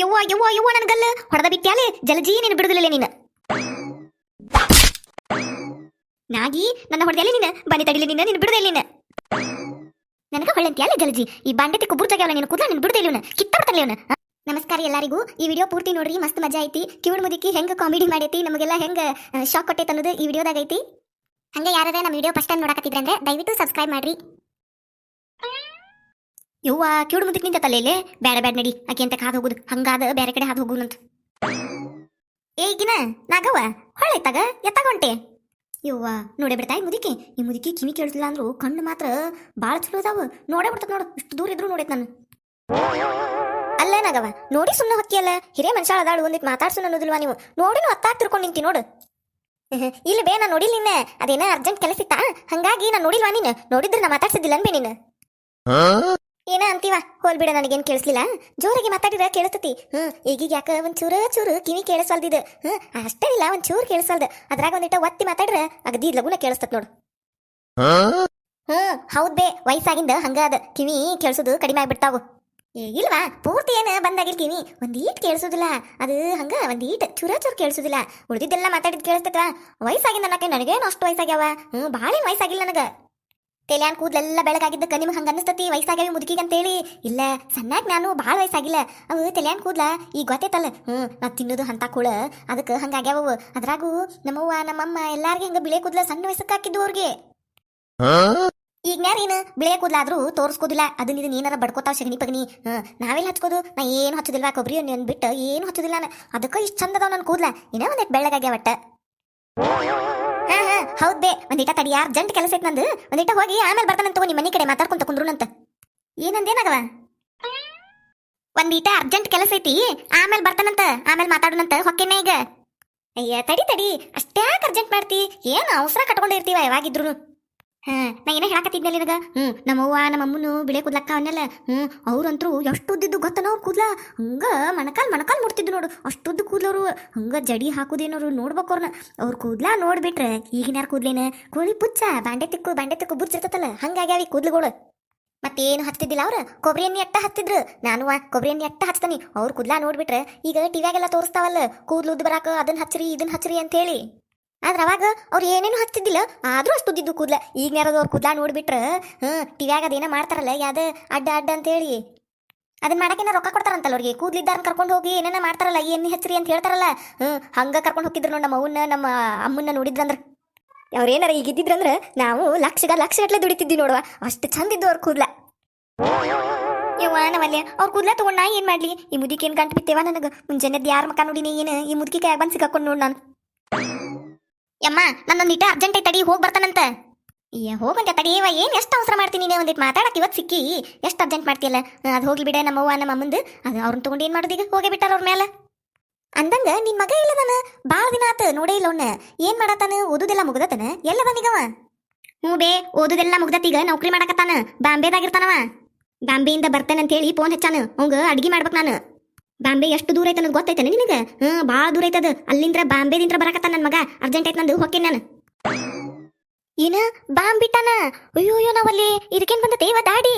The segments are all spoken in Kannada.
ಯವ್ವ ಯವ್ವ ಯವ್ವ ನನ್ನ ಗಲ್ಲು. ಹೊಡೆದ ಬಿಟ್ಟ್ಯಾಲೆ? ಜಲಜಿ, ನೀನು ಬಿಡುದಿಲ್ಲ ನೀನು. ನಾಗಿ, ನನ್ನ ಹೊಡೆದಲ್ಲಿ ನೀನು? ಬನ್ನಿ ತಡಿಲಿ ನೀನು ನೀನು ಬಿಡುದಿಲ್ಲ ನೀನು. ನನಗೆ ಹೊಳ್ಳಂತ್ಯಾಲೆ ಜಲಜಿ? ಈ ಬಾಂಡೆತಿ ಕುಬ್ಬುರ್ ಜಾಗ್ಯಾವಲ್ಲ ನೀನು ಕೂದಲ ನೀನು ಬಿಡುದಿಲ್ಲ ಇವನು. ಕಿತ್ತಾಡ್ತಾನೆ ಇವನು ನಮಸ್ಕಾರ ಎಲ್ಲರಿಗೂ. ಈ ವಿಡಿಯೋ ಪೂರ್ತಿ ನೋಡ್ರಿ, ಮಸ್ತ್ ಮಜಾ ಐತಿ. ಕಿವಿಡ್ ಮುದುಕಿ ಹೆಂಗೆ ಕಾಮಿಡಿ ಮಾಡೈತಿ? ನಮಗೆಲ್ಲ ಹೆಂಗೆ ಶಾಕ್ ಕೊಟ್ಟೈತೆ ಅನ್ನೋದು ಈ ವಿಡಿಯೋದಾಗ ಐತಿ ಹಂಗೆ ಯಾರಾದ್ರೆ ನಮ್ಮ ವಿಡಿಯೋ ಫಸ್ಟ್ ಟೈಮ್ ನೋಡಕತ್ತಿದ್ರೆ ಅಂದ್ರೆ ದಯವಿಟ್ಟು ಸಬ್ಸ್ಕ್ರೈಬ್ ಮಾಡ್ರಿ. ಯವ್ವ ಕಿವಿಡ್ ಮುದುಕಿ ನಿಂತ ತಲೆಯಲ್ಲೇ. ಬೇಡ ಬೇಡ ನಡಿ. ಆಕೆ ಅಂತ ಹಾದು ಹೋಗುದು? ಹಂಗಾದ ಬೇರೆ ಕಡೆ ಹಾದು ಹೋಗುನಂತ. ಏಗಿನ ನಾಗವ್ವ ತಗ ಎತ್ತಾಗೊಂಟೆ ಯವ್ವ, ನೋಡೇ ಬಿಡ್ತಾ ಮುದುಕಿ. ಈ ಮುದುಕಿ ಕಿವಿ ಕೇಳ್ತಿಲ್ಲ ಅಂದ್ರು ಕಣ್ಣು ಮಾತ್ರ ಭಾಳ ಚಲೋ ಅದಾವ. ನೋಡೇ ಬಿಡ್ತದ ನೋಡು, ಇಷ್ಟು ದೂರ ಇದ್ರು ನೋಡೈತ್ ನಾನು. ಅಲ್ಲ ನಾಗವ ನೋಡಿ ಸುಮ್ಮನೆ ಹೊಕ್ಕಿಯಲ್ಲ ಹಿರಿಯ ಮನುಷ್ಯ ಅದಾಳು ಒಂದಿಟ್ಟು ಮಾತಾಡ್ಸು ಅನ್ನೋದಿಲ್ವಾ ನೀವು? ನೋಡಿನು ಒತ್ತಾ ತಿರ್ಕೊಂಡು ನಿಂತಿ ನೋಡು. ಇಲ್ಲ ಬೇ ನಾ ನೋಡಿಲ್ಲ ನಿನ್ನೆ. ಅದೇನ ಅರ್ಜೆಂಟ್ ಕೆಲಸ ಇತ್ತಾ? ಹಂಗಾಗಿ ನಾನು ನೋಡಿಲ್ವಾ ನೀನು? ನೋಡಿದ್ರೆ ನಾ ಮಾತಾಡ್ಸಿದ್ದಿಲ್ಲ ಅನ್ಬೇ ನೀನು ಏನ ಅಂತೀವ? ಹೋಲ್ ಬಿಡ ನನಗೇನ್ ಕೇಳಿಸ್ಲಿಲ್ಲ. ಜೋರಾಗಿ ಮಾತಾಡಿದ್ರೆ ಕೇಳಿಸ್ತತಿ. ಹ್ಮ್ ಈಗೀಗ ಯಾಕ ಒಂದ್ ಚೂರ ಚೂರು ಕಿವಿ ಕೇಳಿಸಲ್ದಿದ್ ಹ್ಮ್ ಅಷ್ಟೇ ಇಲ್ಲ ಒಂದ್ ಚೂರು ಕೇಳಿಸಲ್ದ ಅದ್ರಾಗ ಒಂದಿಟ ಒತ್ತಿ ಮಾತಾಡ್ರ ಅಗದಿ ಲಗುನ ಕೇಳಿಸ್ತತ್ ನೋಡು. ಹ್ಮ್ ಹೌದ್ ಬೇ ವಯಸ್ಸಾಗಿಂದ ಹಂಗ ಅದ. ಕಿವಿ ಕೇಳಿಸೋದು ಕಡಿಮೆ ಆಗ್ಬಿಡ್ತಾವು ಏ ಇಲ್ವಾ? ಪೂರ್ತಿ ಏನ ಬಂದಾಗಿರ್ತೀನಿ ಕಿವಿ ಒಂದ್ ಈಟ್ ಕೇಳಿಸೋದಿಲ್ಲ. ಅದು ಹಂಗ ಒಂದ್ ಈಟ್ ಚೂರ ಚೂರ್ ಕೇಳಿಸೋದಿಲ್ಲ. ಉಳಿದಿದ್ದೆಲ್ಲ ಮಾತಾಡಿದ್ ಕೇಳಿಸ್ತದ ವಯಸ್ಸಾಗಿಂದ ನನಗೆ ನನಗೇನು ಅಷ್ಟು ವಯಸ್ಸಾಗ್ಯಾವ? ಹ್ಮ್ ಭಾಳ ವಯಸ್ಸಾಗಿಲ್ಲ ನನಗ. ತೆಲ್ಯಾನ್ ಕೂದಲೆಲ್ಲ ಬೆಳಗಾಗಿದ್ದಕ್ಕೆ ನಿಮ್ಗೆ ಹಂಗ ಅನಿಸ್ತತಿ ವಯಸ್ಸಾಗ್ಯಾವ ಮುದುಕಿಗೆ ಅಂತೇಳಿ. ಇಲ್ಲ, ಸಣ್ಣಾಗ ನಾನು ಭಾಳ ವಯಸ್ಸಾಗಿಲ್ಲ. ಅವು ತೆಲ್ಯಾನ್ ಕೂದ್ಲ, ಈಗ ಗೊತ್ತೈತಲ್ಲ ಹ್ಮ್ ನಾ ತಿನ್ನೋದು ಅಂತ ಕೂಳ. ಅದಕ್ಕೆ ಹಂಗಾಗ್ಯಾವವು. ಅದ್ರಾಗೂ ನಮ್ಮವ್ವ, ನಮ್ಮಮ್ಮ ಎಲ್ಲಾರಿಗೆ ಹಂಗ ಬಿಳೆ ಕೂದ್ಲ ಸಣ್ಣ ವಯಸ್ಸಕ್ಕೆ ಅವ್ರಿಗೆ. ಈಗ ನ್ಯಾರೇನು ಬಿಳೆ ಕೂದ್ಲಾದ್ರೂ ತೋರಿಸ್ಕೋದಿಲ್ಲ. ಅದನ್ನ ಇದನ್ನ ಏನಾರ ಬಡ್ಕೋತಾವ ಸಗಣಿ ಪಗಣಿ. ನಾವೆಲ್ಲ ಹಚ್ಕೋದು? ನಾ ಏನು ಹಚ್ಚೋದಿಲ್ವಾ ಕೊಬ್ಬರಿ ಎಣ್ಣೆ ಬಿಟ್ಟು ಏನು ಹಚ್ಚೋದಿಲ್ಲ ನಾನು. ಅದಕ್ಕೆ ಇಷ್ಟು ಚಂದ ಅದಾವ ನನ್ನ ಕೂದ್ಲ. ಇನ್ನ ಒಂದಿಟ್ಟು ಬೆಳ್ಳಗಾಗ್ಯಾವ ಒಟ್ಟ ಹಾ ಹಾ, ಹೌದ್ ಒಂದಿಟ ತಡಿ ಅರ್ಜೆಂಟ್ ಕೆಲಸ ಐತ್ ನಂದು. ಒಂದಿಟ ಹೋಗಿ ಆಮೇಲೆ ಬರ್ತಾನಂತ ತಗೋ ನಿಮ್ಮ ಮನೆ ಕಡೆ ಮಾತಾಡ್ಕೊಂತ ಕುಂದ್ರುನಂತ ಏನಂದೇನಾಗವ? ಒಂದಿಟ ಅರ್ಜೆಂಟ್ ಕೆಲಸ ಐತಿ, ಆಮೇಲೆ ಬರ್ತಾನಂತ, ಆಮೇಲೆ ಮಾತಾಡೋಣಂತ ಹೊಕ್ಕೇನೆ ಈಗ. ಅಯ್ಯ, ತಡಿ ತಡಿ. ಅಷ್ಟ್ಯಾಕ್ ಅರ್ಜೆಂಟ್ ಮಾಡ್ತಿ. ಏನು ಅವಸರ ಕಟ್ಕೊಂಡಿರ್ತೀವ ಯಾವಾಗಿದ್ರು ಹಾ ನಾ ಏನೇ ಹೇಳಕತ್ತಿದ್ನಲ್ಲ ನಿನಗ? ಹ್ಮ್ ನಮ್ಮವ್ವ ನಮ್ಮಮ್ಮನು ಬಿಳೆ ಕೂದ್ಲಕ್ಕ ಅವನ್ನೆಲ್ಲ ಹ್ಞೂ ಅವ್ರಂತ್ರು ಎಷ್ಟು ಉದ್ದಿದ್ದು ಗೊತ್ತನ ಅವ್ರ ಕೂದ್ಲ. ಹಂಗ ಮಣಕಾಲ್ ಮಣಕಾಲ್ ಮುಡ್ತಿದ್ದು ನೋಡು. ಅಷ್ಟುದ್ದು ಕೂದ್ಲವ್ರು. ಹಂಗ ಜಡಿ ಹಾಕುದೇನೋರು ನೋಡ್ಬೇಕು ಅವ್ರನ್ನ ಅವ್ರ ಕೂದ್ಲ ನೋಡ್ಬಿಟ್ರೆ ಈಗಿನ ಯಾರ ಕೂದ್ಲೇನ? ಪುಚ್ಚ, ಬಾಂಡೆ ತಿಕ್ಕು ಬಾಂಡೆ ತಿಕ್ಕು ಬುರ್ಜಿರ್ತತಲ್ಲ ಹಂಗಾಗ್ಯಾವಿ ಕೂದ್ಲುಗಳು. ಮತ್ತೇನು ಹಚ್ತಿದ್ದಿಲ್ಲ ಅವ್ರ? ಕೊಬ್ಬರಿ ಎಣ್ಣೆ ಅಟ್ಟ ಹಚ್ತಿದ್ರು ನಾನು ಕೊಬ್ಬರಿ ಎಣ್ಣೆ ಅಟ್ಟ ಹಚ್ತಾನೆ. ಅವ್ರ ಕೂದ್ಲ ನೋಡ್ಬಿಟ್ರೆ ಈಗ ಟಿವ್ಯಾಗೆಲ್ಲ ತೋರಿಸ್ತಾವಲ್ಲ, ಕೂದ್ಲು ಉದ್ದು ಬರಾಕ ಅದನ್ನ ಹಚ್ಚ್ರಿ ಇದನ್ನ ಹಚ್ಚ್ರಿ ಅಂತ ಹೇಳಿ ಆದ್ರೆ ಅವಾಗ ಅವ್ರು ಏನೇನು ಹಚ್ಚಿದ್ದಿಲ್ಲ ಆದ್ರೂ ಅಷ್ಟು ಉದ್ದಿದ್ದು ಕೂದ್ಲ. ಈಗ ಯಾರದು ಅವ್ರ ಕೂದ್ಲ ನೋಡ್ಬಿಟ್ರೆ, ಹ್ಮ್, ಟಿವ್ಯಾಗ ಅದೇನೋ ಮಾಡ್ತಾರಲ್ಲ ಯಾವ್ದ ಅಡ್ಡ ಅಡ್ಡ ಅಂತ ಹೇಳಿ. ಅದನ್ನ ಮಾಡಕ್ಕೆ ರೊಕ್ಕ ಕೊಡ್ತಾರಂತಲ್ಲ ಅವ್ರಿಗೆ. ಕೂದ್ಲಿದ್ದಾರನ್ನ ಕರ್ಕೊಂಡು ಹೋಗಿ ಏನೇನ ಮಾಡ್ತಾರಲ್ಲ ಈ ಹೆಚ್ರಿ ಅಂತ ಹೇಳ್ತಾರಲ್ಲ, ಹ್ಮ್, ಹಂಗ ಕರ್ಕೊಂಡು ಹೋಗಿದ್ರು ನೋಡಿ ನಮ್ಮ ಅವನ್ನ ನಮ್ಮ ಅಮ್ಮನ್ನ ನೋಡಿದ್ರಂದ್ರ. ಅವ್ರೇನಾರ ಈಗ ಇದ್ದಿದ್ರಂದ್ರ ನಾವು ಲಕ್ಷಗ ಲಕ್ಷ ಗಟ್ಲೆ ದುಡಿತಿದ್ವಿ ನೋಡುವ. ಅಷ್ಟು ಚಂದ ಇದ್ದು ಅವ್ರ ಕೂದ್ಲ. ಯವ್ವ ಅವ್ರ ಕೂದ್ಲ ತಗೊಂಡ್ ನಾ ಏನ್ ಮಾಡ್ಲಿ? ಈ ಮುದುಕಿ ಏನು ಗಂಟು ಬಿತ್ತೇವ ನನಗ? ಮುಂಜಾನೆದ್ದು ಯಾರ ಮಕ್ಕ ನೋಡಿನಿ, ಏನು ಈ ಮುದುಕಿ ಕೈಯಾಗ ಬಂದ್ ಸಿಗಾಕೊಂಡು ನೋಡ್ ನಾನು. ಯಮ್ಮ, ನನ್ನೊಂದು ಇಟ ಅರ್ಜೆಂಟ್ ಐತಡಿ ತಡಿ, ಹೋಗಿ ಬರ್ತಾನಂತ. ಏ, ಹೋಗಂತ ತಡಿಯವ ಏನು ಎಷ್ಟು ಅವಸರ ಮಾಡ್ತೀನಿ ನೀನೇ ಒಂದಿಟ್ಟು ಮಾತಾಡಕ್ ಇವತ್ತು ಸಿಕ್ಕಿ. ಎಷ್ಟು ಅರ್ಜೆಂಟ್ ಮಾಡ್ತೀಯಲ್ಲ? ಅದು ಹೋಗ್ಲಿ ಬಿಡ ನಮ್ಮವ್ವ ನಮ್ಮ ಅಮ್ಮಂದು ಅದು ಅವ್ರನ್ನ ತಗೊಂಡು ಏನು ಮಾಡೋದು ಈಗ ಹೋಗೇ ಬಿಟ್ಟಾರ ಅವ್ರ ಮೇಲೆ ಅಂದಂಗ ನಿನ್ ಮಗ ಇಲ್ಲ ನಾನು ಭಾಳ ದಿನ ಆತ, ನೋಡೇ ಇಲ್ಲ ಅವ್ನ. ಏನ್ ಮಾಡತ್ತಾನ? ಓದುದೆಲ್ಲ ಮುಗ್ದತನ? ಎಲ್ಲದನಿಗವ ಹ್ಞೂ ಬೇ, ಓದುದೆಲ್ಲ ಮುಗ್ದತ್ತೀಗ ನೌಕರಿ ಮಾಡಕತ್ತಾನ. ಬಾಂಬೆದಾಗಿರ್ತಾನವ ಬಾಂಬೆಯಿಂದ ಬರ್ತೇನೆ ಅಂತ ಹೇಳಿ ಫೋನ್ ಹಚ್ಚಾನ. ಅವಂಗ ಅಡ್ಗಿ ಮಾಡ್ಬೇಕು ನಾನು. ಬಾಂಬೆ ಎಷ್ಟು ದೂರ ಐತೆ ಅನ್ನೋದು ಗೊತ್ತೈತೆ ನಿನಗೆ? ಹ್ಞೂ, ಭಾಳ ದೂರ ಐತದ ಅಲ್ಲಿಂದ್ರ ಬಾಂಬೆದಿಂದ್ರ ಬರಕತ್ತ ನನ್ನ ಮಗ ಅರ್ಜೆಂಟ್ ಐತ ನಂದು, ಹೋಗ್ತೀನಿ ನಾನು. ಏನ? ಬಾಂಬ್ ಬಿಟ್ಟಾನ ಅಯ್ಯೋ ಅಯ್ಯೋ ನಾವಲ್ಲಿ ಇದಕ್ಕೇನ್ ಬಂದತೆ ದೇವ ದಾಡಿ?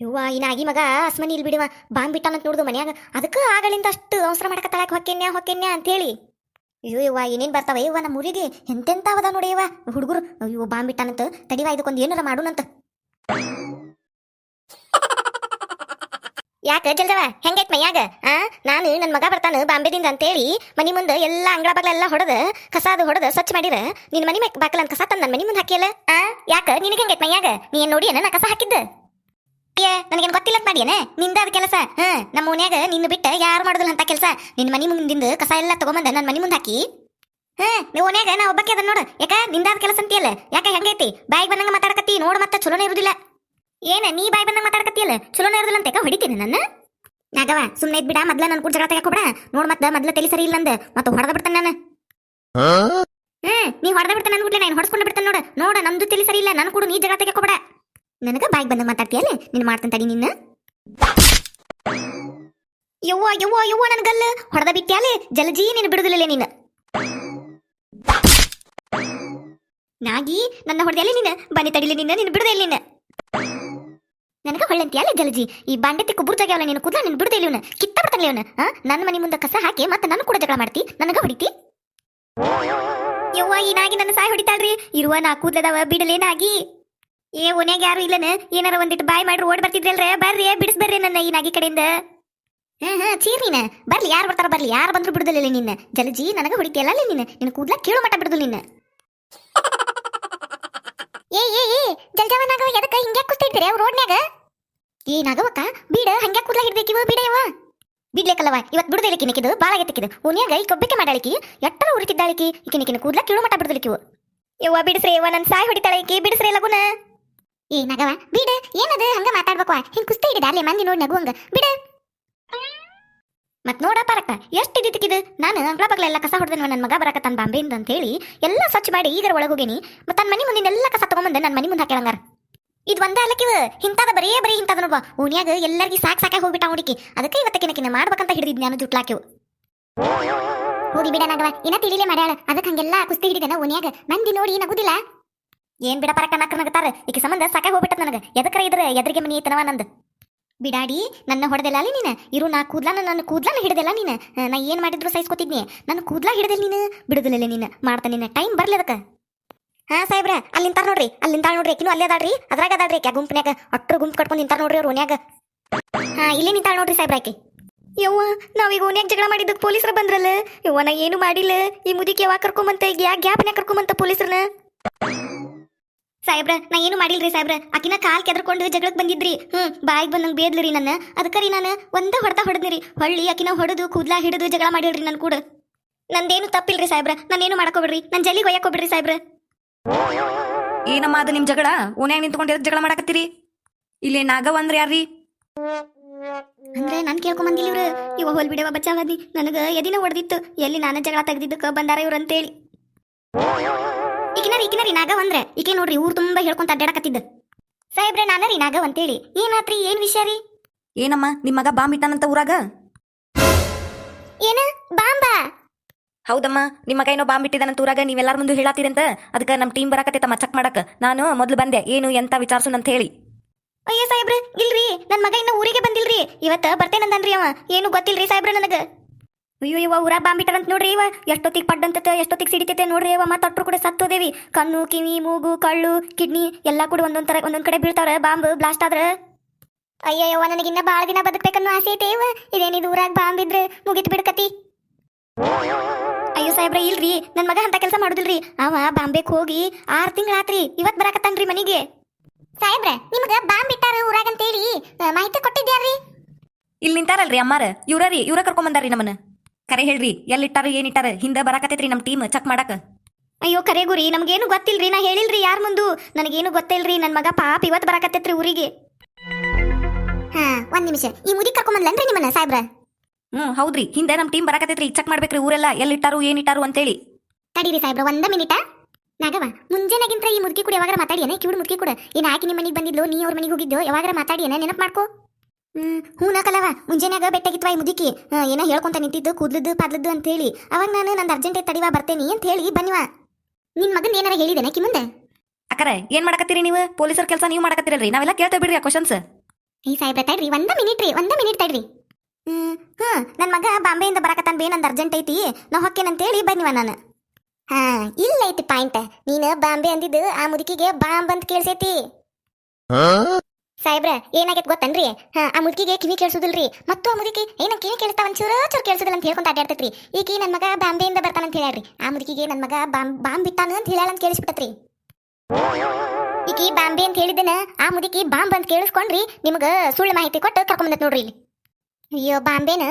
ಅಯ್ಯ್ವ ಇನ್ನ ಆಗಿ ಮಗ ಅಸ್ಮನಿ ಇಲ್ಲಿ ಬಿಡುವ. ಬಾಂಬ್ ಬಿಟ್ಟಾನಂತ ನೋಡುದು ಮನ್ಯಾಗ. ಅದಕ್ಕ ಆಗಳಿಂದ ಅಷ್ಟು ಅವಸರ ಮಾಡಕತ್ತಾಳಕ್ ಹೊಕ್ಕೇನ್ಯ ಅಂತ ಹೇಳಿ ಅಯ್ಯೋ ಯುವ ಏನೇನ್ ಬರ್ತಾವ? ಯವ್ವ, ನಮ್ಮ ಊರಿಗೆ ಎಂತೆಂತಾವದ ನೋಡಿ ಯವ್ವ. ಹುಡುಗರು, ಅಯ್ಯೋ ಬಾಂಬ್ ಬಿಟ್ಟಾನಂತ ತಡಿವಾ ಇದಕ್ಕೊಂದು ಏನಾರ ಮಾಡೋಣಂತ. ಯಾಕ ಜಲ್ದವ ಹೆಂಗೈತ್ ಮೈಯಾಗ? ಆ? ನಾನು ನನ್ನ ಮಗ ಬರ್ತಾನ ಬಾಂಬೆದಿಂದ ಅಂತೇಳಿ ಮನಿ ಮುಂದೆ ಎಲ್ಲ ಅಂಗಳ ಬಾಗ್ಲೆಲ್ಲ ಹೊಡೆದ, ಕಸ ಅದು ಹೊಡೆದ, ಸ್ವಚ್ಛ ಮಾಡಿರ. ನಿನ್ ಮನಿ ಮ್ಯಾಕ್ ಬಾಕಲ ಕಸ ತಂದು ನನ್ನ ಮನಿ ಮುಂದೆ ಹಾಕಿಯಲ್ಲ? ಆ? ಯಾಕ? ನಿನಗೆ ಹೆಂಗೈತ್ ಮೈಯಾಗ? ನೀ ನೋಡಿ ನಾ ಕಸ ಹಾಕಿದ್ದ? ಏ, ನನಗೇನ್ ಗೊತ್ತಿಲ್ಲ ಅಂತ ಮಾಡಿಯೇನೆ? ನಿಂದ ಅದ ಕೆಲಸ? ಹ, ನಮ್ಮ ಓನ್ಯಾಗ ನಿನ್ನ ಬಿಟ್ಟ ಯಾರು ಮಾಡುದಿಲ್ಲ ಅಂತ ಕೆಲಸ. ನಿನ್ನ ಮನಿ ಮುಂದಿಂದ ಕಸ ಎಲ್ಲ ತಗೊಂಬಂದ ನನ್ನ ಮನಿ ಮುಂದೆ ಹಾಕಿ. ಹ ನೀವು ಓನ್ಯಾಗ ನಾ ಒಬ್ಬಕ್ಕೆ ಅದನ್ನ ನೋಡು. ಯಾಕ? ನಿಂದಾದ ಕೆಲಸ ಅಂತೀಯಲ್ಲ? ಯಾಕ ಹೆಂಗೈತಿ ಬಾಯಿಗೆ ಬಂದಂಗ ಮಾತಾಡಕತ್ತಿ. ನೋಡು ಮತ್ತೆ ಚಲೋನೇ ಇರುದಿಲ್ಲ. ಏನ ನೀ ಬಾಯ್ ಬಂದಂಗ ಮಾತಾಡಕತ್ತಿಯಲ್ಲ? ಚಲೋ ಇರುದಿಲ್ಲ ಅಂತ ಹೊಡಿತೀನಿ ನನ್ನ? ನಾಗವ ಸುಮ್ಮನೆ ಇದ್ ಬಿಡ ಮೊದ್ಲ ನನ್ ಕೂಡ ಜಗಳ ತೆಗೆಕೋಬೇಡ ನೋಡ್ ಮತ್ತ ಮೊದ್ಲ ತಲೆ ಸರಿ ಇಲ್ಲ ಅಂದ ಮತ್ತೆ ಹೊಡೆದ ಬಿಡ್ತಾನ ನಾನು. ಹ್ಮ್ ನೀ ಹೊಡೆದ ಬಿಡ್ತಾನ ಅನ್ಬಿಟ್ಲೆ ನಾನು ಹೊಡ್ಸ್ಕೊಂಡು ಬಿಡ್ತಾನ ನೋಡ. ನೋಡ ನಂದು ತಲೆ ಸರಿ ಇಲ್ಲ ನನ್ ಕೂಡ ನೀ ಜಗಳ ತೆಗೆಕೋಬೇಡ ನನಗ ಬಾಯ್ ಬಂದ ಮಾತಾಡ್ತೀಯಲ್ಲ ನೀನ್ ಮಾಡ್ತಾನ ತಡಿ ನಿನ್ನ. ಯವ್ವ ಯವ್ವ ಯವ್ವ ನನ್ ಗಲ್ಲ. ಹೊಡೆದ ಬಿಟ್ಟ್ಯಾಲೆ ಜಲಜಿ ನೀನು ಬಿಡುದಿಲ್ಲ ನೀನು. ನಾಗಿ ನನ್ನ ಹೊಡೆದಲೆ ನೀನು. ಬನ್ನಿ ತಡಿಲಿ ನಿನ್ನ ನೀನು ಬಿಡುದೇ ನೀನು. ನನಗ ಹೊಳ್ಳಂತಿಯಲ್ಲ ಗಲಜಿ ಈ ಬಾಂಡೆ ತಿಕ್ಕು ಬುರ್ಜಾಗ್ಯಾವಲ್ಲ ನೀನು ಕೂದಲ, ನೀನು ಬಿಡದೆ ಇಲ್ಲ ಇವನು. ಕಿತ್ತ ಬಿಡ್ತಾನೆ ಅವನು ನನ್ನ ಮನೆ ಮುಂದೆ ಕಸ ಹಾಕಿ ಮತ್ತೆ ನನ್ನ ಕೂಡ ಜಗಳ ಮಾಡ್ತಿ. ನನಗ ಹೊಡಿತಿ? ಯವ್ವ, ಈ ನಾಗಿ ನನ್ನ ಸಾಯ್ ಹೊಡಿತಾಳ್ರಿ. ಇರುವ ನಾ ಕೂದಲದವ ಬಿಡಲೇನಾಗಿ ಏ, ಓನ್ಯಾಗ ಯಾರು ಇಲ್ಲನ? ಏನಾರ ಒಂದಿಟ್ಟು ಬಾಯ್ ಮಾಡ್ರಿ ಓಡ್ ಬರ್ತಿದ್ರಲ್ರ? ಬರ್ರಿ ಬಿಡಿಸ್ಬರ್ರಿ ನನ್ನ ಈ ನಾಗಿ ಕಡೆಯಿಂದ. ಹಾ ಹಾ ಚೀರ್ ನೀನ. ಬರ್ಲಿ, ಯಾರು ಬರ್ತಾರ ಬರ್ಲಿ, ಯಾರು ಬಂದ್ರು ಬಿಡುದಿಲ್ಲ ನಿನ್ನ. ಜಲಜಿ, ನನಗ ಹೊಡಿತಿಯಲ್ಲ ನೀನು. ನಿನ್ನ ಕೂದ್ಲ ಕೇಳು ಮಟ್ಟ ಬಿಡುದು ನಿನ್ನ ಏ ಏ ಏ ಜಲ್ಜಾವನಾಗ ಎದಕ್ಕ ಹಿಂಗ್ಯಾಕ್ ಕುಸ್ತಾ ಇರ್ತೀರಿ ಅವ್ರ ರೋಡ್ನ್ಯಾಗ? ಏ ನಾಗವಕ್ಕ ಬೀಡ, ಹಂಗ್ಯಾಕ್ ಕೂದ್ಲ ಹಿಡ್ಬೇಕಿವ ಬೀಡಯವ ಬಿಡ್ಲೇಕಲ್ಲವ ಇವತ್ ಬಿಡುದಿಲ್ಲ ನಿಕ್ಕಿದು ಬಾಳ ಆಗತ್ತಿಕಿದು ಓನ್ಯಾಗ ಈ ಕೊಬ್ಬಕ್ಕೆ ಮಾಡಾಳಿಕಿ, ಎಟ್ಟರ ಉರಿತಿದ್ದಾಳಿಕಿ, ಈಕಿನಿಕಿನ ಕೂದ್ಲ ಕೀಳು ಮಟ್ಟ ಬಿಡುದಿಲ್ಲಕಿವು ಯವ್ವ, ಬಿಡಿಸ್ರಿ ಯವ್ವ, ನನ್ ಸಾಯ್ ಹೊಡಿತಾಳೆ ಈಕಿ, ಬಿಡಿಸ್ರಿ ಲಗುನ. ಏ ನಗವ ಬಿಡ, ಏನದು, ಹಂಗ ಮಾತಾಡ್ಬೇಕು ಹಿಂಗ್ ಕುಸ್ತ ಹಿಡಿದ ಮಂದಿ ನೋಡಿ ನಗುವಂಗ. ಬಿಡ. ಮತ್ ನೋಡ ಪಾರಕ್ಕ ಎಷ್ಟು ಇದ್ದಿಕ್ಕಿದು ನಾನು ಅಂಗಳ ಬಗ್ಲ ಎಲ್ಲ ಕಸ ಹೊಡೆದನ ನನ್ನ ಮಗ ಬರಕತ್ತಾನ ಬಾಂಬೆಯಿಂದ ಅಂತ ಹೇಳಿ ಎಲ್ಲ ಸ್ವಚ್ಛ ಮಾಡಿ ಈಗ ಒಳಗೆ ಹೋಗೇನಿ. ಮತ್ತೆ ನನ್ನ ಮನಿ ಮುಂದಿನ ಎಲ್ಲ ಕಸ ತಗೊಂಬಂದ ನನ್ನ ಮನೆ ಮುಂದೆ ಹಾಕೇಳಂಗಾರ ಇದು ಒಂದೇ ಅಲ್ಲಕ್ಕಿವ ಇಂಥದ ಬರೀ ಬರೀ ಇಂಥದ ನೋಡ್ಬ ಓಣ್ಯಾಗ ಎಲ್ಲರಿಗೂ ಸಾಕ್ ಸಾಕಾಗಿ ಹೋಗ್ಬಿಟ್ಟ ಹುಡುಕಿ ಅದಕ್ಕೆ ಇವತ್ತಕ್ಕಿನಕಿನ ಮಾಡ್ಬೇಕಂತ ಹಿಡಿದಿದ್ ನಾನು ಜುಟ್ಲಾಕಿವು ಹೋಗಿ ಬಿಡ ನಗವ ಇನ್ನ ತಿಳಿಲೇ ಮಾಡ್ಯಾಳ. ಅದಕ್ಕೆ ಹಂಗೆಲ್ಲ ಕುಸ್ತಿ ಹಿಡಿದನ ಓಣ್ಯಾಗ ಮಂದಿ ನೋಡಿ ನಗುದಿಲ್ಲ. ಏನ್ ಬಿಡ ಪರಕ ನಕ್ಕ ನಗತಾರ? ಈಕೆ ಸಂಬಂಧ ಸಾಕಾಗಿ ಹೋಗ್ಬಿಟ್ಟದ ನನಗೆ. ಎದಕ್ರ ಇದ್ರ ಎದ್ರಿಗೆ ಮನಿ ಐತನವ ನಂದು? ಬಿಡಾಡಿ, ನನ್ನ ಹೊಡೆದೆಲ್ಲ ಅಲ್ಲಿ ನೀನು? ಇರು, ನಾ ಕೂದಲ ನನ್ನ ಕೂದ್ಲನ ಹಿಡ್ದೆಲ್ಲ ನೀನು? ನಾ ಏನು ಮಾಡಿದ್ರು ಸಹಿಸ್ಕೊತಿದ್ನಿ? ನನ್ನ ಕೂದ್ಲ ಹಿಡಿದಿಲ್ಲ ನೀನು? ಬಿಡುದಿಲ್ಲ ನೀನು. ಮಾಡ್ತಾನೆ ನಿನ್ನ. ಟೈಮ್ ಬರಲಿ ಅದಕ್ಕೆ. ಹಾ, ಸಾಹೇಬ್ರ, ಅಲ್ಲಿ ನಿಂತಾರ ನೋಡ್ರಿ. ಅಲ್ಲಿ ನಿಂತಾಳ ನೋಡ್ರಿ. ಇನ್ನೂ ಅಲ್ಲೇ ಅದಾಳ್ರಿ. ಅದ್ರಾಗ ಅದಾಳ್ರಿ ಆಕೆ ಗುಂಪಿನ್ಯಾಗ. ಅಟ್ರು ಗುಂಪು ಕಟ್ಕೊಂಡು ನಿಂತಾರ ನೋಡ್ರಿ ಅವ್ರು ಓನ್ಯಾಗ ಹಾ, ಇಲ್ಲೇ ನಿಂತಾಳ ನೋಡ್ರಿ ಸಾಹೇಬ್ರ ಆಕೆ. ಯವ್ವ, ನಾವೀಗ ಓನ್ಯಾಗ ಜಗಳ ಮಾಡಿದ್ದಕ್ಕೆ ಪೊಲೀಸರು ಬಂದ್ರಲ್ಲ? ಯವ್ವ, ನಾ ಏನು ಮಾಡಿಲ್ಲ? ಈ ಮುದಿಕ್ ಯಾವಾಗ ಕರ್ಕೊಂಬಂತ? ಈಗ ಯಾಕೆ ಗ್ಯಾಪ್ನ್ಯಾಗ ಕರ್ಕೊಂಬಂತ ಪೊಲೀಸರನ್ನ? ಸಾಹೇಬ್ರ ನಾ ಏನು ಮಾಡಿಲ್ರಿ ಸಾಹೇಬ್ರ? ಆಕಿನ ಕಾಲ್ ಕೆದರ್ಕೊಂಡು ಜಗಳಕ್ಕೆ ಬಂದಿದ್ರಿ. ಹ್ಮ್ ಬಾಯಿಗೆ ಬಂದಂಗೆ ಬೇದ್ಲಿರಿ ನನ್ನ. ಅದಕ್ಕರಿ ನಾನು ಒಂದ ಹೊಡೆದ ಹೊಡೆದ್ನಿರಿ ಹೊಳ್ಳಿ ಆಕಿನ ಹೊಡೆದು ಕೂದ್ಲಾ ಹಿಡಿದು ಜಗಳ ಮಾಡಿಲ್ರಿ ನನ್ ಕೂಡ. ನಂದೇನು ತಪ್ಪಿಲ್ರಿ ಸಾಹೇಬ್ರ? ನಾನೇನು ಮಾಡಕೋಬಿಡ್ರಿ ನನ್ ಜಲ್ಲಿಗೆ ಒಯ್ಯಾಕೋಬಿಡ್ರಿ ಸಾಹೇಬ್ರ. ಏನಮ್ಮ ಅದು ನಿಮ್ ಜಗಳ? ಓನ್ಯಾಗ ನಿಂತ್ಕೊಂಡು ಎದಕ್ ಜಗಳ ಮಾಡಕತ್ತೀರಿ? ಇಲ್ಲಿ ನಾಗವ ಅಂದ್ರೆ ಯಾರ್ರಿ? ಅಂದ್ರೆ ನಾನ್ ಕೇಳ್ಕೊಂಡ್ ಬಂದಿಲ್ಲ ಇವ್ರು. ಇವ ಹೋಲ್ ಬಿಡವ ಬಚ್ಚಾವದಿ ನನಗ ಎದಿನ ಹೊಡೆದಿತ್ತು. ಎಲ್ಲಿ ನಾನು ಜಗಳ ತೆಗ್ದಿದ್ದಕ್ಕ ಬಂದಾರ ಇವ್ರು ಅಂತೇಳಿ. ಈಗಿನರಿ ಈಗಿನರಿ ನಾಗವ್ ಅಂದ್ರೆ ಈಕೆ ನೋಡ್ರಿ ಊರ್ ತುಂಬಾ ಹೇಳ್ಕೊಂತ ಅಡ್ಡಾಡಕತ್ತಿದ್ದ ಸಾಹೇಬ್ರೆ ನಾನರಿ ನಾಗವ್ ಅಂತೇಳಿ. ಏನಾತ್ರಿ ಏನ್ ವಿಷಯ ರೀ? ಏನಮ್ಮ ನಿಮ್ಮ ಮಗ ಬಾಂಬ್ ಇಟ್ಟಾನಂತ ಊರಾಗ? ಏನ? ಬಾಂಬಾ? ಹೌದಮ್ಮ ನಿಮ್ಮ ಮಗ ಏನೋ ಬಾಂಬ್ ಇಟ್ಟಿದಾನಂತ ಊರಾಗ ನೀವೆಲ್ಲಾರ ಮುಂದೆ ಹೇಳಾತೀರಂತ? ಅದಕ್ಕೆ ನಮ್ಮ ಟೀಮ್ ಬರಾಕತ್ತೈತಮ್ಮ ಚೆಕ್ ಮಾಡಕ. ನಾನು ಮೊದ್ಲು ಬಂದೆ. ಏನು ಎಂತ ವಿಚಾರ್ಸುನ್ ಅಂತ ಹೇಳಿ. ಅಯ್ಯ ಸಾಹೇಬ್ರೆ ಇಲ್ರಿ. ನನ್ ಮಗ ಇನ್ನ ಊರಿಗೆ ಬಂದಿಲ್ರಿ. ಇವತ್ತ ಬರ್ತೇನಂದನ್ರಿ ಅವ. ಏನು ಗೊತ್ತಿಲ್ರಿ ಸಾಹೇಬ್ರೆ ನನಗ? ಅಯ್ಯೋ, ಇವ ಊರ ಬಾಂಬಿಟ್ಟಾರಂತ ನೋಡ್ರಿ ಇವ. ಎಷ್ಟೊತ್ತಿಗೆ ಪಡ್ಡಂತತೆ, ಎಷ್ಟೊತ್ತಿಗೆ ಸಿಡಿತೈತೆ ನೋಡ್ರಿ ಇವ. ಮತ್ತೆ ಅಟ್ರು ಕೂಡ ಸತ್ತೋದೇವಿ. ಕಣ್ಣು, ಕಿವಿ, ಮೂಗು, ಕಳ್ಳು, ಕಿಡ್ನಿ ಎಲ್ಲಾ ಕೂಡ ಒಂದೊಂದ್ ತರ, ಒಂದೊಂದ್ ಕಡೆ ಬೀಳ್ತಾವ್ರ. ಬಾಂಬ್ ಬ್ಲಾಸ್ಟ್ ಆದ್ರ. ಅಯ್ಯಯ್ಯವ ನನಗಿನ್ನ ಬಾಳ ದಿನ ಬದುಕ್ಬೇಕನ್ನೋ ಆಸೆ ಐತೆ ಇವ. ಇದೇನಿದು ಊರಾಗ ಬಾಂಬ್ ಇದ್ರೆ ಮುಗಿತ್ ಬಿಡ್ಕತಿ ಅಯ್ಯೋ ಸಾಹೇಬ್ರ, ಇಲ್ರಿ. ನನ್ ಮಗ ಅಂತ ಕೆಲಸ ಮಾಡುದಿಲ್ರಿ. ಅವ ಬಾಂಬೆಕ್ ಹೋಗಿ ಆರ್ ತಿಂಗಳಾತ್ರಿ ಇವತ್ ಬರಾಕತ್ತನ್ರಿ ಮನಿಗೆ. ಸಾಹೇಬ್ರ, ನಿಮಗ ಬಾಂಬ್ ಇಟ್ಟಾರ ಊರಾಗ ಅಂತೇಳಿ ಮಾಹಿತಿ ಕೊಟ್ಟಿದ್ಯಾರ್ರಿ? ಇಲ್ಲಿ ನಿಂತಾರಲ್ರಿ ಅಮ್ಮಾರ. ಇವ್ರ ರೀ ಇವ್ರ ಕರ್ಕೊಂಬಂದಾರ್ರಿ ನಮ್ಮನ್ನ. ಕರೆ ಹೇಳ್ರಿ ಎಲ್ಲಿಟ್ಟಾರ ಏನಿಟ್ಟಾರ ಹಿಂದೆ ಬರಾಕತೈತ್ರಿ ನಮ್ಮ ಟೀಮ್ ಚೆಕ್ ಮಾಡಕ್. ಅಯ್ಯೋ ಕರೆ ಗುರಿ ನಮ್ಗೇನು ಗೊತ್ತಿಲ್ರಿ ನಾ ಹೇಳಿಲ್ರಿ ಯಾರ ಮುಂದು. ನನಗೇನು ಗೊತ್ತಿಲ್ರಿ ನನ್ನ ಮಗ ಪಾಪ ಇವತ್ತು ಬರಾಕತ್ತೈತ್ರಿ ಊರಿಗೆ. ಹಾ ಒಂದ್ ನಿಮಿಷ ಈ ಮುದಿ ಕರ್ಕೊಂಬಂದ್ಲನ್ರಿ ನಿಮ್ಮನ್ನ ಸಾಹೇಬ್ರ? ಹ್ಮ್ ಹೌದ್ರಿ ಹಿಂದೆ ನಮ್ಮ ಟೀಮ್ ಬರಾಕತ್ತೈತ್ರಿ ಚೆಕ್ ಮಾಡ್ಬೇಕ್ರಿ ಊರೆಲ್ಲ ಎಲ್ಲಿಟ್ಟಾರು ಏನಿಟ್ಟಾರು ಅಂತೇಳಿ. ತಡೀರಿ ಸಾಹೇಬ್ರ ಒಂದ ಮಿನಿಟ. ನಾಗವ ಮುಂಜಾನೆಗಿಂತ ಈ ಮುದುಕಿ ಕೂಡ ಯಾವಾಗ ಮಾತಾಡಿಯೇನೆ? ಕಿವಿಡ್ ಮುದುಕಿ ಕೂಡ. ಏನ್ ಆಕಿ ನಿಮ್ಮ ಮನೆಗೆ ಬಂದಿದ್ಲು ನೀ ಅವ್ರ ಮನೆಗೆ ಹೋಗಿದ್ದು ಯಾವಾಗ ಮಾತಾಡಿಯೇನೆ? ನೆನಪು ಮಾಡ್ಕೋ. ಹ್ಮ್ ಹೂನ ಕಲವ ಮುಂಜಾನ್ಯಾಗ ಬೆಟ್ಟಾಗಿತ್ವಾ ಈ ಮುದುಕಿ. ಏನೋ ಹೇಳ್ಕೊಂತ ನಿಂತಿದ್ದು ಕೂದ್ಲದ್ದು ಪಾದ್ಲದ್ದು ಅಂತ ಹೇಳಿ ಅವಾಗ ನಾನು ನಂದು ಅರ್ಜೆಂಟ್ ತಡಿವಾ ಬರ್ತೇನೆ ಅಂತ ಹೇಳಿ ಬನ್ನಿವ ನಿನ್ ಮಗನ್ ಏನಾರ ಹೇಳಿದೆ ಕಿ ಮುಂದೆ? ಅಕ್ಕರೆ ಏನ್ ಮಾಡಕತ್ತೀರಿ ನೀವು? ಪೊಲೀಸರ ಕೆಲಸ ನೀವು ಮಾಡಕತ್ತೀರಲ್ರಿ ನಾವೆಲ್ಲ ಕೇಳ್ತೇವೆ ಬಿಡ್ರಿ ಆ ಕ್ವಶನ್ಸ್ ಈ ಸಾಹೇಬ್ರ ತಡ್ರಿ ಒಂದ ಮಿನಿಟ್ ರೀ ಒಂದ ಮಿನಿಟ್ ತಡ್ರಿ. ಹ್ಮ್ ಹ್ಮ್ ನನ್ನ ಮಗ ಬಾಂಬೆಯಿಂದ ಬರಕತ್ತಾನ ಬೇ ನಂದು ಅರ್ಜೆಂಟ್ ಐತಿ. ನಾ ಹೇಳಿ ಬನ್ನಿವ ನಾನು. ಹಾ ಇಲ್ಲ ಐತಿ ಪಾಯಿಂಟ್. ನೀನು ಬಾಂಬೆ ಅಂದಿದ್ದು ಆ ಮುದುಕಿಗೆ ಬಾಂಬ್ ಅಂತ ಕೇಳ್ಸೈತಿ. ಸಾಹೇಬ್ರ ಏನಾಗೈತ್ ಗೊತ್ತನ್ರಿ? ಆ ಮುದುಕಿಗೆ ಕಿವಿ ಕೇಳಿಸೋದಿಲ್ರಿ. ಮತ್ತು ಆ ಮುದುಕಿ ಏನ ಕಿವಿ ಕೇಳಿಸ್ತಾವ ಒಂಚೂರು ಚೂರು ಕೇಳಿಸೋದಿಲ್ಲ ಅಂತ ಹೇಳ್ಕೊಂತ ಅಡ್ಡಾಡ್ತೈತ್ರಿ ಈಕಿ ನನ್ನ ಮಗ ಬಾಂಬೆಯಿಂದ ಬರ್ತಾನ ಅಂತ ಹೇಳ್ರಿ ಆ ಮುದುಕಿಗೆ ನನ್ನ ಮಗ ಬಾಂಬ್ ಬಾಂಬ್ ಬಿಟ್ಟಾನ ಅಂತ ಹೇಳ ಅಂತ ಕೇಳಿಸ್ಬಿಟ್ಟತ್ರಿ. ಈಕಿ ಬಾಂಬೆ ಅಂತ ಹೇಳಿದನ ಆ ಮುದುಕಿ ಬಾಂಬ್ ಅಂತ ಕೇಳಿಸ್ಕೊಂಡ್ರಿ, ನಿಮಗೆ ಸುಳ್ಳು ಮಾಹಿತಿ ಕೊಟ್ಟು ಕರ್ಕೊಂಬಂದತ್ ನೋಡ್ರಿ ಇಲ್ಲಿ. ಅಯ್ಯೋ, ಬಾಂಬೆನ?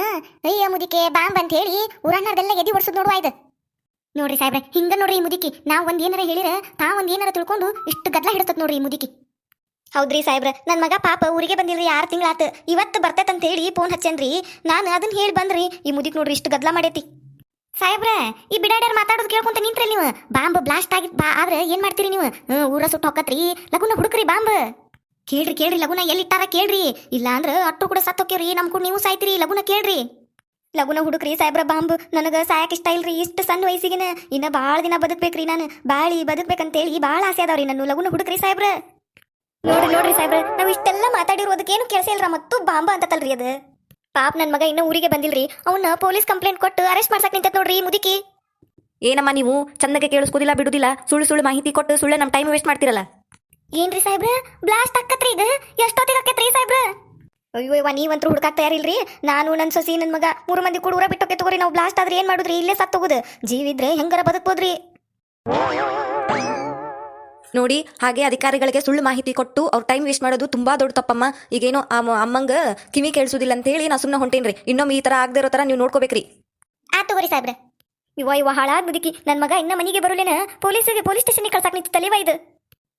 ಅಯ್ಯೋ, ಮುದಿಕೆ ಬಾಂಬ್ ಅಂತ ಹೇಳಿ ಊರನ್ನರ್ದೆಲ್ಲ ಎದಿ ಹೊಡ್ಸದ್ ನೋಡುವ ಇದು ನೋಡ್ರಿ ಸಾಹೇಬ್ರೆ, ಹಿಂಗ ನೋಡ್ರಿ ಈ ಮುದುಕಿ. ನಾವ್ ಒಂದ್ ಏನಾರ ಹೇಳಿರ ತಾ ಒಂದ್ ಏನಾರ ತಿಳ್ಕೊಂಡು ಇಷ್ಟು ಗದ್ಲ ಹಿಡತತ್ ನೋಡ್ರಿ ಈ ಮುದುಕಿ. ಹೌದ್ರಿ ಸಾಹೇಬ್ರ ನನ್ನ ಮಗ ಪಾಪ ಊರಿಗೆ ಬಂದಿಲ್ರಿ ಆರು ತಿಂಗಳಾತು. ಇವತ್ತು ಬರ್ತೈತಂತ ಹೇಳಿ ಫೋನ್ ಹಚ್ಚೇನ್ರಿ. ನಾನು ಅದನ್ನ ಹೇಳಿ ಬಂದ್ರಿ. ಈ ಮುದಿಕ್ ನೋಡ್ರಿ ಇಷ್ಟು ಗದ್ಲ ಮಾಡೈತಿ. ಸಾಹೇಬ್ರ, ಈ ಬಿಡಾಡ್ಯಾರ ಮಾತಾಡೋದು ಕೇಳ್ಕೊಂತ ನಿಂತ್ರಿ ನೀವು. ಬಾಂಬ್ ಬ್ಲಾಸ್ಟ್ ಆಗಿ ಬಾ, ಆದ್ರೆ ಏನ್ ಮಾಡ್ತೀರಿ ನೀವು? ಊರ ಸುಟ್ಟು ಹೊಕ್ಕತ್ರಿ ಲಗುನ ಹುಡುಕ್ರಿ ಬಾಂಬ್. ಕೇಳ್ರಿ ಕೇಳ್ರಿ, ಲಗುನ ಎಲ್ಲಿಟ್ಟಾರ ಕೇಳ್ರಿ. ಇಲ್ಲ ಅಂದ್ರೆ ಅಟ್ಟು ಕೂಡ ಸತ್ತೋಕ್ಯವ್ರಿ ನಮ್ ಕೂಡ ನೀವು ಸಾಯ್ತಿರಿ, ಲಗುನ ಕೇಳ್ರಿ. ಲಗುನ ಹುಡುಕ್ರಿ ಸಾಹೇಬ್ರ ಬಾಂಬ್. ನನಗೆ ಸಾಯಕ್ ಇಷ್ಟ ಇಲ್ರಿ, ಇಷ್ಟು ಸಣ್ಣ ವಯಸ್ಸಿಗೆನ. ಇನ್ನ ಬಾಳ ದಿನ ಬದುಕ್ಬೇಕ್ರಿ ನಾನು. ಬಾಳಿ ಬದುಕ್ಬೇಕಂತೇಳಿ ಬಾಳ ಆಸೆ ಅದಾವ್ರಿ. ನಾನು ಲಗುನ ಹುಡುಕ್ರಿ ಸಾಹೇಬ್ರ. ನೋಡ್ರಿ ನೋಡ್ರಿ ಸಾಹೇಬ್ರ ನಾವ್ ಇಷ್ಟೆಲ್ಲ ಮಾತಾಡಿರೋದಕ್ಕೇನು ಕೆಲಸ ಇಲ್ರ ಮತ್ತು ಬಾಂಬ ಅಂತತಲ್ರಿ ಅದು. ಪಾಪ ನನ್ನ ಮಗ ಇನ್ನೂ ಊರಿಗೆ ಬಂದಿಲ್ರಿ ಅವನ್ನ ಪೊಲೀಸ್ ಕಂಪ್ಲೇಂಟ್ ಕೊಟ್ಟು ಅರೆಸ್ಟ್ ಮಾಡ್ಸಕ್ ನಿಂತ ನೋಡ್ರಿ ಈ ಮುದುಕಿ. ಏನಮ್ಮ ನೀವು ಚಂದಕ್ಕೆ ಕೇಳಿಸ್ಕೋದಿಲ್ಲ ಬಿಡುದಿಲ್ಲ ಸುಳ್ಳು ಸುಳ್ಳು ಮಾಹಿತಿ ಕೊಟ್ಟು ಸುಳ್ಳೆ ನಮ್ಮ ಟೈಮ್ ವೇಸ್ಟ್ ಮಾಡ್ತಿರಲ್ಲ? ಏನ್ರಿ ಸಾಹೇಬ್ರ ಬ್ಲಾಸ್ಟ್ ಆಕತ್ರಿ ಇದು? ಎಷ್ಟೊತ್ತಿಗೆ ಆಕತ್ರಿ ಸಾಹೇಬ್ರ? ಅಯ್ಯೋ ಇವ ನೀವಂತೂ ಹುಡುಕಾಕ್ ತಯಾರಿಲ್ರಿ? ನಾನು ನನ್ನ ಸೊಸಿ ನನ್ನ ಮಗ ಮೂರು ಮಂದಿ ಕೂಡ ಊರ ಬಿಟ್ಟೋಕೆ ತಗೋರಿ ನಾವು ಬ್ಲಾಸ್ಟ್ ಆದ್ರೆ ಏನ್ ಮಾಡುದ್ರಿ? ಇಲ್ಲೇ ಸತ್ತೋಗುದು. ಜೀವಿದ್ರೆ ಹೆಂಗಾರ ಬದುಕ್ಬೋದ್ರಿ? ನೋಡಿ ಹಾಗೆ ಅಧಿಕಾರಿಗಳಿಗೆ ಸುಳ್ಳು ಮಾಹಿತಿ ಕೊಟ್ಟು ಅವ್ರ ಟೈಮ್ ವೇಸ್ಟ್ ಮಾಡೋದು ತುಂಬಾ ದೊಡ್ಡ ತಪ್ಪಮ್ಮ. ಈಗೇನೋ ಅಮ್ಮಂಗ ಕಿವಿ ಕೇಳಿಸೋದಿಲ್ಲ ಅಂತ ಹೇಳಿ ನಾ ಸುಮ್ಮನೆ ಹೊಂಟೇನ್ರಿ. ಇನ್ನೊಮ್ಮೆ ಈ ತರ ಆಗದೆ ಇರೋ ತರ ನೀವು ನೋಡ್ಕೋಬೇಕ್ರಿ. ಆ ತಗೋರಿ ಸಾಹೇಬ್ರ. ಇವ ಇವ ಹಾಳಾದ ಮುದುಕಿ ನನ್ನ ಮಗ ಇನ್ನ ಮನೆಗೆ ಬರೋಲೇನ? ಪೊಲೀಸಿಗೆ ಪೊಲೀಸ್ ಸ್ಟೇಷನ್ಗೆ ಕಳ್ಸಾಕ್ ನಿಂತಿತ್ತಲ್ಲ ಇವ ಇದು?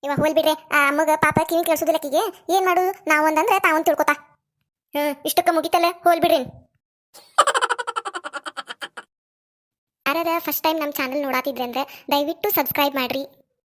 ಇವ ಹೋಲ್ ಬಿಡ್ರಿ. ಆ ಅಮ್ಮಗ ಪಾಪ ಕಿವಿ ಕೇಳಿಸೋದಿಲ್ಲಕ್ಕಿಗೆ ಏನ್ ಮಾಡುದು ನಾವೊಂದಂದ್ರೆ ತಾವೊಂದ್ ತಿಳ್ಕೊತಾ. ಹ್ಮ್ ಇಷ್ಟಕ್ಕ ಮುಗಿತಲ್ಲ? ಹೋಲ್ ಬಿಡ್ರಿ. ಯಾರ ಫಸ್ಟ್ ಟೈಮ್ ನಮ್ಮ ಚಾನಲ್ ನೋಡಾತಿದ್ರೆ ಅಂದ್ರೆ ದಯವಿಟ್ಟು ಸಬ್ಸ್ಕ್ರೈಬ್ ಮಾಡ್ರಿ.